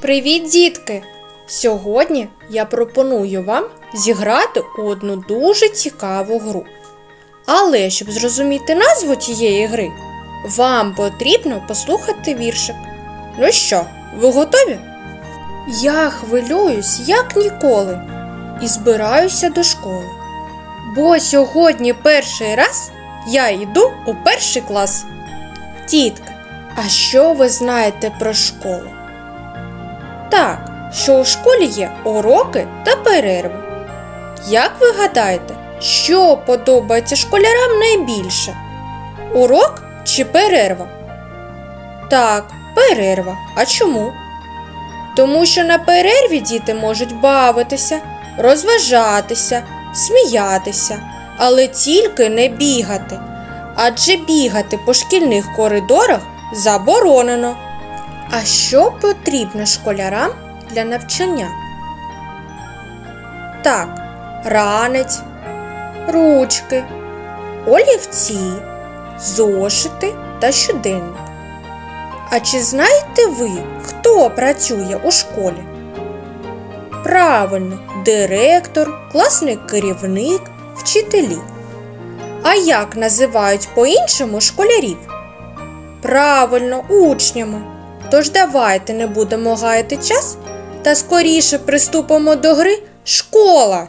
Привіт, дітки! Сьогодні я пропоную вам зіграти у одну дуже цікаву гру. Але щоб зрозуміти назву тієї гри, вам потрібно послухати віршик. Ну що, ви готові? Я хвилююсь, як ніколи, і збираюся до школи. Бо сьогодні перший раз я йду у перший клас. Тітка, а що ви знаєте про школу? Так, що у школі є уроки та перерви. Як ви гадаєте, що подобається школярам найбільше? Урок чи перерва? Так, перерва. А чому? Тому що на перерві діти можуть бавитися, розважатися, сміятися, але тільки не бігати. Адже бігати по шкільних коридорах заборонено. А що потрібно школярам для навчання? Так, ранець, ручки, олівці, зошити та щоденник. А чи знаєте ви, хто працює у школі? Правильно, директор, класний керівник, вчителі. А як називають по-іншому школярів? Правильно, учнями. Тож давайте не будемо гаяти час та скоріше приступимо до гри школа.